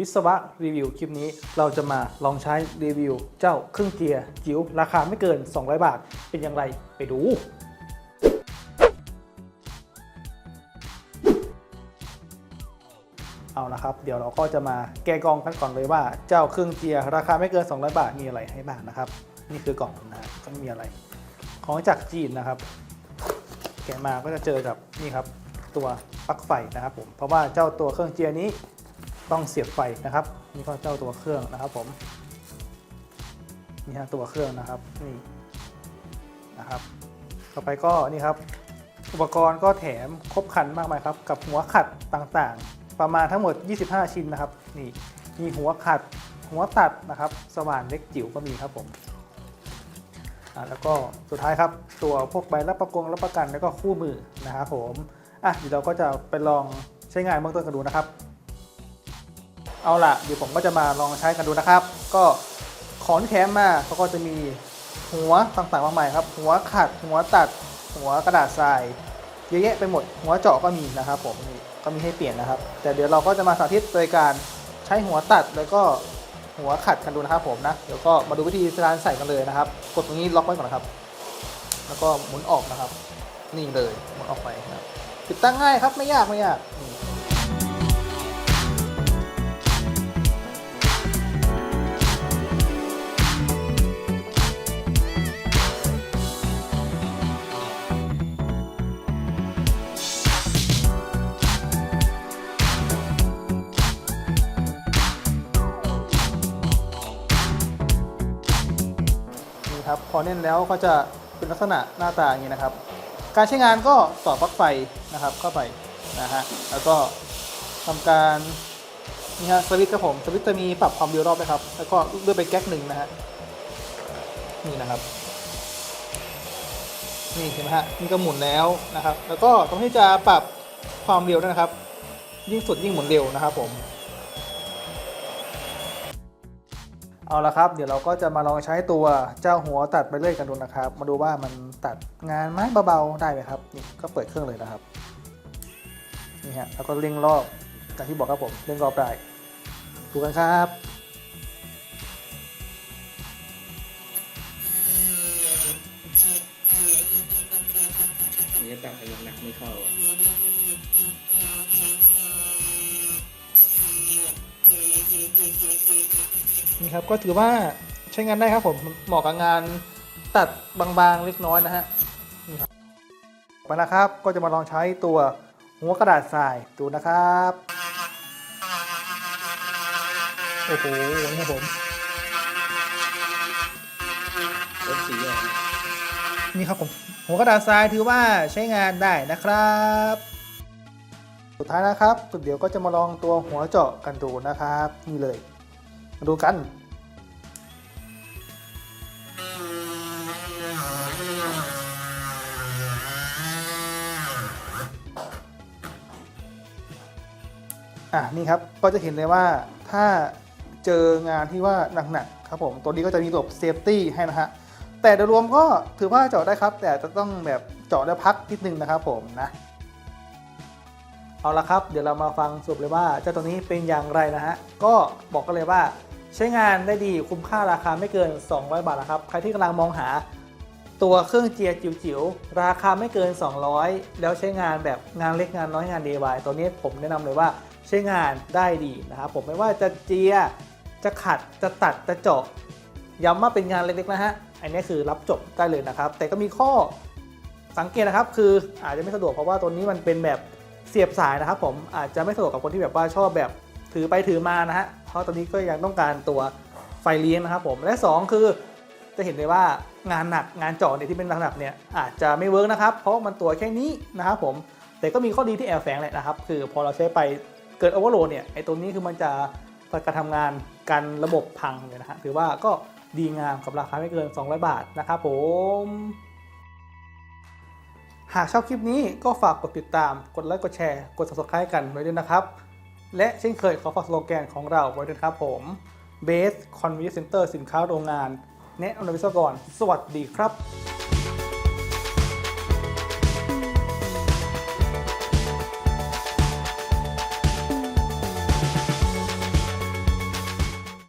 วิศวะรีวิวคลิปนี้ เราจะมาลองใช้รีวิว เจ้าเครื่องเกียร์จิ๋วราคาไม่เกิน 200 บาท เป็นอย่างไรไปดูเอาละครับ เดี๋ยวเราก็จะมาแกะกล่องกันก่อนเลยว่า เจ้าเครื่องเกียร์ราคาไม่เกิน 200 บาทมีอะไรให้บ้างนะครับ นี่คือกล่องนะก็ม่มีอะไร ของจากจีนนะครับ แกะมาก็จะเจอกับนี่ครับตัวปลั๊กไฟนะครับผมเพราะว่าเจ้าตัวเครื่องเจียร์นี้ ต้องเสียบไฟนะครับ นี่ก็เจ้าตัวเครื่องนะครับผมนี่ฮะตัวเครื่องนะครับนี่นะครับ ต่อไปก็นี่ครับ อุปกรณ์ก็แถมครบครันมากมายครับ กับหัวขัดต่างๆ ประมาณทั้งหมด 25 ชิ้นนะครับ นี่มีหัวขัดหัวตัดนะครับ สว่านเล็กจิ๋วก็มีครับผมแล้วก็สุดท้ายครับ ตัวพวกใบรับประกงรับประกันแล้วก็คู่มือนะครับผมอะเดี๋ยวเราก็จะไปลองใช้งานเบื้องต้นกันดูนะครับ เอาล่ะเดี๋ยวผมก็จะมาลองใช้กันดูนะครับ ก็ของที่แถมมาเขาก็จะมีหัวต่างๆมากมายครับ หัวขัด หัวตัด หัวกระดาษทราย เยอะแยะไปหมด หัวเจาะก็มีนะครับผมนี่ก็มีให้เปลี่ยนนะครับ แต่เดี๋ยวเราก็จะมาสาธิตโดยการใช้หัวตัดแล้วก็หัวขัดกันดูนะครับผมนะ เดี๋ยวก็มาดูวิธีการใส่กันเลยนะครับ กดตรงนี้ล็อกไว้ก่อนนะครับ แล้วก็หมุนออกนะครับ นี่เลยหมุนออกไปครับติดตั้งง่ายครับไม่ยากไม่ยาก ครับ พอแน่นแล้วก็จะเป็นลักษณะหน้าตาอย่างนี้นะครับ การใช้งานก็ต่อปลั๊กไฟนะครับเข้าไปนะฮะ แล้วก็ทำการนี่ฮะสวิตช์ครับผมสวิตช์จะมีปรับความเร็วรอบนะครับ แล้วก็เลื่อนไปแก๊กหนึ่งนะฮะนี่นะครับนี่เห็นไหมฮะนี่ก็หมุนแล้วนะครับ แล้วก็ตรงที่จะปรับความเร็วนะครับ ยิ่งสุดยิ่งหมุนเร็วนะครับผม เอาละครับ เดี๋ยวเราก็จะมาลองใช้ตัวเจ้าหัวตัดไปเรื่อยกันดูนะครับ มาดูว่ามันตัดงานไหมเบาๆได้ไหมครับนี่ก็เปิดเครื่องเลยนะครับนี่ฮะแล้วก็เร่งรอบอย่างที่บอกครับผมเร่งรอบได้ดูกันครับนี่ตัดไปหนักไม่เข้า นี่ครับก็ถือว่าใช้งานได้ครับผมเหมาะกับงานตัดบางๆเล็กน้อยนะฮะนี่ครับไปนะครับก็จะมาลองใช้ตัวหัวกระดาษทรายดูนะครับโอ้โหนี่ครับผมรถสีอะนี่ครับผมหัวกระดาษทรายถือว่าใช้งานได้นะครับ สุดท้ายนะครับเดี๋ยวก็จะมาลองตัวหัวเจาะกันดูนะครับนี่เลย มาดูกัน อะนี่ครับก็จะเห็นเลยว่าถ้าเจองานที่ว่าหนักๆครับผมตัวนี้ก็จะมีระบบเซฟตี้ให้นะฮะแต่โดยรวมก็ถือว่าเจาะได้ครับ แต่จะต้องแบบเจาะแล้วพักนิดนึงนะครับผมนะ เอาละครับ เดี๋ยวเรามาฟังสรุปเลยว่าเจ้าตัวนี้เป็นอย่างไรนะฮะก็บอกกันเลยว่า ใช้งานได้ดีคุ้มค่าราคาไม่เกิน 200 บาทนะครับ ใครที่กำลังมองหาตัวเครื่องเจียจิ๋วๆ ราคาไม่เกิน 200 แล้วใช้งานแบบงานเล็กงานน้อยงาน DIY ตัวนี้ผมแนะนำเลยว่าใช้งานได้ดีนะครับผมไม่ว่าจะเจียจะขัดจะตัดจะเจาะย้ำว่าเป็นงานเล็กๆนะฮะอันนี้คือรับจบได้เลยนะครับ แต่ก็มีข้อสังเกตนะครับ คืออาจจะไม่สะดวกเพราะว่าตัวนี้มันเป็นแบบเสียบสายนะครับ ผมอาจจะไม่สะดวกกับคนที่แบบว่าชอบแบบถือไปถือมานะฮะ เพราะตัวนี้ก็ยังต้องการตัวไฟเลี้ยงนะครับผมและสองคือจะเห็นเลยว่างานหนักงานเจาะเนี่ยที่เป็นหนักเนี่ยอาจจะไม่เวิร์กนะครับ เพราะมันตัวแค่นี้นะครับผมแต่ก็มีข้อดีที่แอบแฝงแหละนะครับ คือพอเราใช้ไปเกิดโอเวอร์โหลดเนี่ยไอ้ตัวนี้คือมันจะการทำงานกันระบบพังเลยนะฮะถือว่าก็ดีงามกับราคาไม่เกิน 200 บาทนะครับผม หากชอบคลิปนี้ก็ฝากกดติดตาม กดไลค์ กดแชร์ กด subscribe กันไว้ด้วยนะครับ และเช่นเคยขอฝากสโลแกนของเราไว้ด้วยครับผม Base Convenience Center สินค้าโรงงาน แนะนำวิศวกร สวัสดีครับ